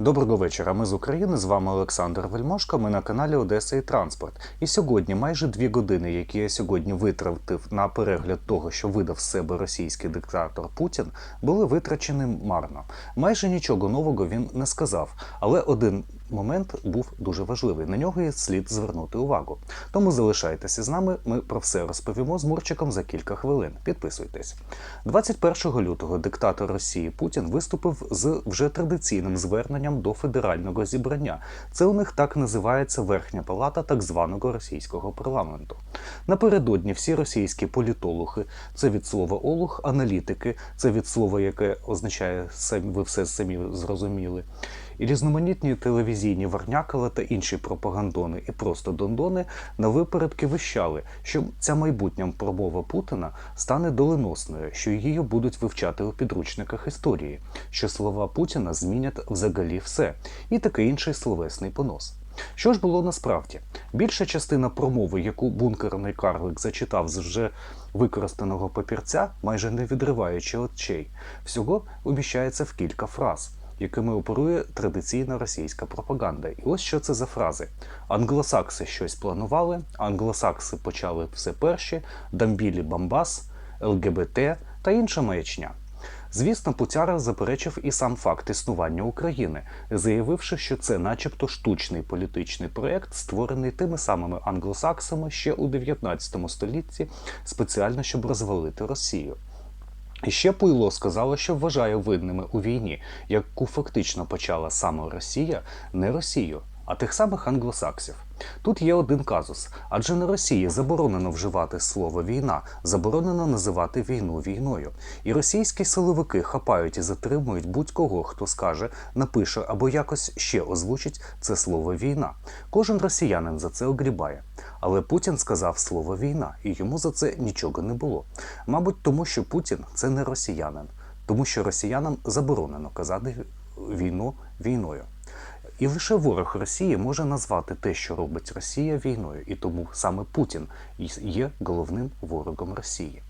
Доброго вечора. Ми з України. З вами Олександр Вельмошко. Ми на каналі Одеса і Транспорт. І сьогодні майже дві години, які я сьогодні витратив на перегляд того, що видав з себе російський диктатор Путін, були витрачені марно. Майже нічого нового він не сказав, але один момент був дуже важливий. На нього є слід звернути увагу. Тому залишайтеся з нами. Ми про все розповімо з Мурчиком за кілька хвилин. Підписуйтесь. 21 лютого диктатор Росії Путін виступив з вже традиційним зверненням до федерального зібрання. Це у них так називається верхня палата так званого російського парламенту. Напередодні всі російські політологи, це від слова олух, аналітики, це від слова, яке означає самі ви все самі зрозуміли. І різноманітні телевізійні варнякала та інші пропагандони і просто дондони на випередки вищали, що ця майбутня промова Путіна стане доленосною, що її будуть вивчати у підручниках історії, що слова Путіна змінять взагалі все, і такий інший словесний понос. Що ж було насправді? Більша частина промови, яку бункерний карлик зачитав з вже використаного папірця, майже не відриваючи очей, всього обіщається в кілька фраз якими оперує традиційна російська пропаганда. І ось що це за фрази: англосакси щось планували, англосакси почали все перші, дамбілі Бамбас, ЛГБТ та інша маячня. Звісно, Путяра заперечив і сам факт існування України, заявивши, що це, начебто, штучний політичний проект, створений тими самими англосаксами ще у 19 столітті, спеціально щоб розвалити Росію. І ще Пуйло сказало, що вважає винними у війні, яку фактично почала саме Росія, не Росію, а тих самих англосаксів. Тут є один казус, адже на Росії заборонено вживати слово війна, заборонено називати війну війною. І російські силовики хапають і затримують будь-кого, хто скаже, напише або якось ще озвучить це слово війна. Кожен росіянин за це огрібає. Але Путін сказав слово війна, і йому за це нічого не було. Мабуть, тому що Путін це не росіянин, тому що росіянам заборонено казати війну війною. І лише ворог Росії може назвати те, що робить Росія війною, і тому саме Путін є головним ворогом Росії.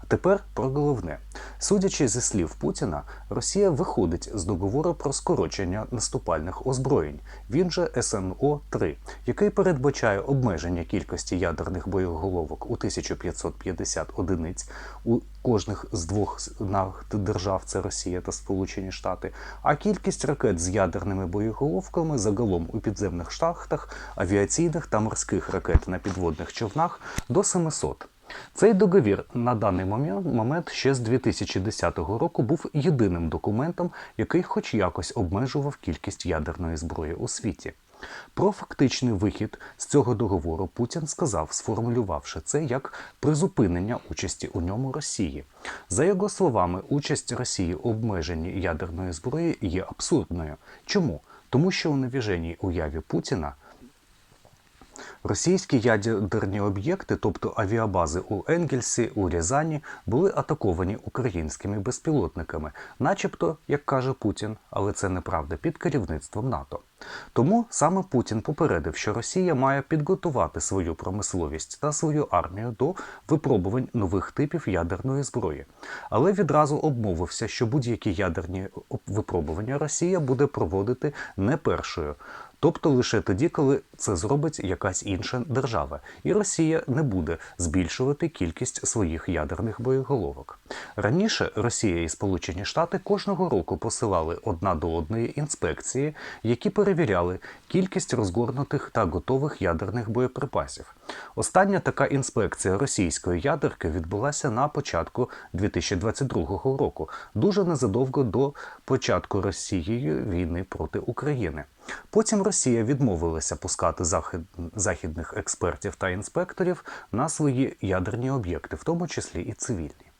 А тепер про головне. Судячи зі слів Путіна, Росія виходить з договору про скорочення наступальних озброєнь, він же СНО 3 який передбачає обмеження кількості ядерних боєголовок у 1550 одиниць у кожних з двох держав це Росія та Сполучені Штати, а кількість ракет з ядерними боєголовками загалом у підземних шахтах, авіаційних та морських ракет на підводних човнах до 700. Цей договір на даний момент ще з 2010 року був єдиним документом, який хоч якось обмежував кількість ядерної зброї у світі. Про фактичний вихід з цього договору Путін сказав, сформулювавши це як призупинення участі у ньому Росії. За його словами, участь Росії у обмеженні ядерної зброї є абсурдною. Чому? Тому що у навіженій уяві Путіна Російські ядерні об'єкти, тобто авіабази у Енгельсі, у Рязані, були атаковані українськими безпілотниками, начебто, як каже Путін, але це неправда, під керівництвом НАТО. Тому саме Путін попередив, що Росія має підготувати свою промисловість та свою армію до випробувань нових типів ядерної зброї, але відразу обмовився, що будь-які ядерні випробування Росія буде проводити не першою. Тобто лише тоді, коли це зробить якась інша держава, і Росія не буде збільшувати кількість своїх ядерних боєголовок. Раніше Росія і Сполучені Штати кожного року посилали одна до одної інспекції, які перевіряли кількість розгорнутих та готових ядерних боєприпасів. Остання така інспекція російської ядерки відбулася на початку 2022 року, дуже незадовго до початку Росією війни проти України. Потім Росія відмовилася пускати захід... західних експертів та інспекторів на свої ядерні об'єкти, в тому числі і цивільні.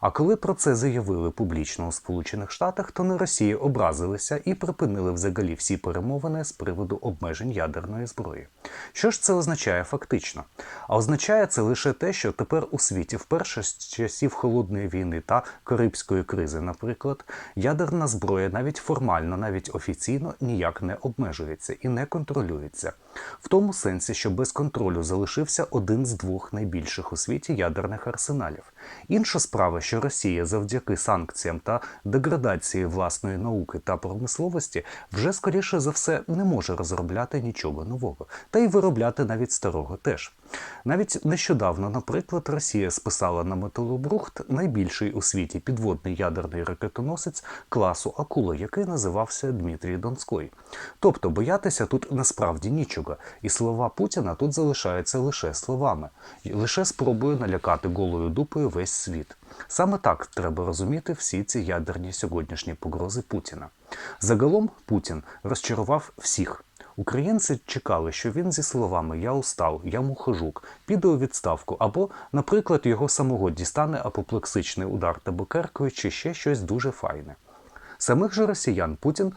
А коли про це заявили публічно у Сполучених Штатах, то на Росії образилися і припинили взагалі всі перемовини з приводу обмежень ядерної зброї. Що ж це означає фактично? А означає це лише те, що тепер у світі, вперше з часів холодної війни та Карибської кризи, наприклад, ядерна зброя навіть формально, навіть офіційно ніяк не обмежується і не контролюється. В тому сенсі, що без контролю залишився один з двох найбільших у світі ядерних арсеналів. Інша справа, що Росія завдяки санкціям та деградації власної науки та промисловості вже скоріше за все не може розробляти нічого нового, та й виробляти навіть старого теж. Навіть нещодавно, наприклад, Росія списала на металобрухт найбільший у світі підводний ядерний ракетоносець класу Акула, який називався Дмитрій Донський. Тобто боятися тут насправді нічого, і слова Путіна тут залишаються лише словами, лише спробою налякати голою дупою весь світ. Саме так треба розуміти всі ці ядерні сьогоднішні погрози Путіна. Загалом Путін розчарував всіх. Українці чекали, що він зі словами Я устав, я мухожук, піде у відставку, або, наприклад, його самого дістане апоплексичний удар табакеркою чи ще щось дуже файне. Самих же росіян Путін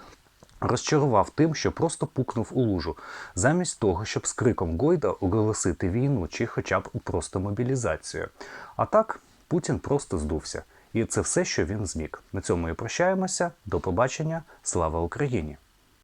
розчарував тим, що просто пукнув у лужу, замість того, щоб з криком Гойда оголосити війну чи хоча б просто мобілізацію. А так Путін просто здувся. І це все, що він зміг. На цьому і прощаємося. До побачення. Слава Україні!